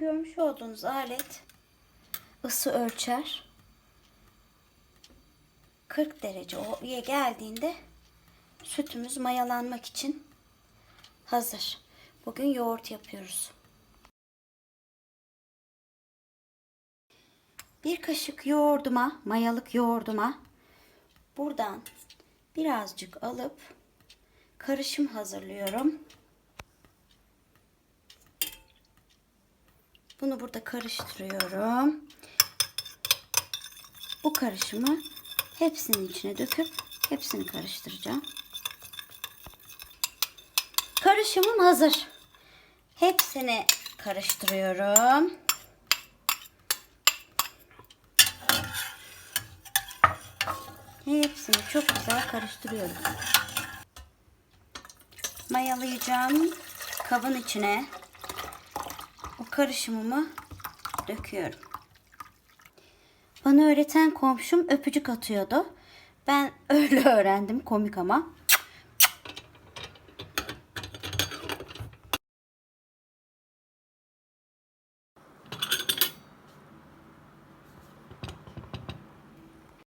görmüş olduğunuz alet ısı ölçer. 40 derece o'ya geldiğinde sütümüz mayalanmak için hazır. Bugün yoğurt yapıyoruz. Bir kaşık yoğurduma, mayalık yoğurduma buradan birazcık alıp karışım hazırlıyorum. Bunu burada karıştırıyorum. Bu karışımı hepsinin içine döküp hepsini karıştıracağım. Karışımım hazır. Hepsini karıştırıyorum. Hepsini çok güzel karıştırıyorum. Mayalayacağım kabın içine karışımımı döküyorum. Bana öğreten komşum öpücük atıyordu. Ben öyle öğrendim komik ama.